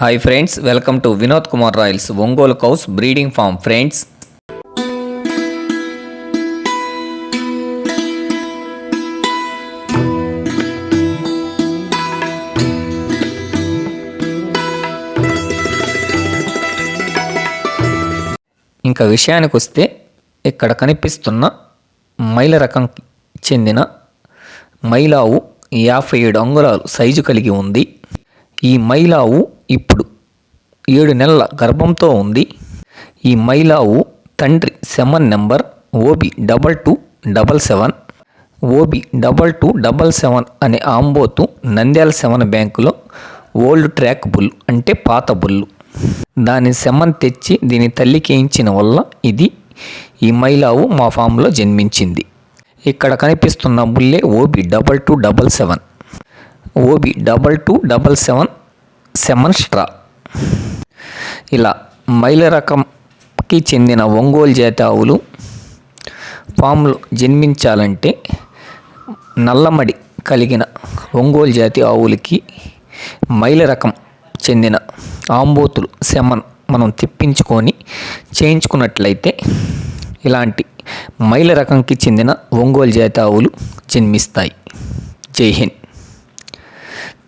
Hi friends welcome to Vinod Kumar royals Ongole cows breeding farm friends ఇంకా విషయానికి వస్తే ఇక్కడ కనిపిస్తున్న మైల రకం చెందిన మైలావు యాభై ఏడు అంగుళాలు సైజు కలిగి ఉంది. ఈ మైలావు ఇప్పుడు ఏడు నెలల గర్భంతో ఉంది. ఈ మైలావు తండ్రి seven number OB double two double seven OB double two double seven అనే ఆంబోతు నంద్యాల సెవెన్ బ్యాంకులో ఓల్డ్ ట్రాక్ బుల్ అంటే పాత బుల్లు. దాని సెమన్ తెచ్చి దీని తల్లికి ఇచ్చిన వల్ల ఇది ఈ మైలావు మా ఫామ్లో జన్మించింది. ఇక్కడ కనిపిస్తున్న బుల్లే OB double two double seven OB double two double seven సెమన్స్ట్రా ఇలా మైల రకంకి చెందిన ఒంగోలు జాతి ఆవులు ఫామ్లో జన్మించాలంటే నల్లమడి కలిగిన ఒంగోలు జాతి ఆవులకి మైల రకం చెందిన ఆంబోతులు సెమన్ మనం తెప్పించుకొని చేయించుకున్నట్లయితే ఇలాంటి మైల రకంకి చెందిన ఒంగోలు జాతి ఆవులు జన్మిస్తాయి. Jai Hind.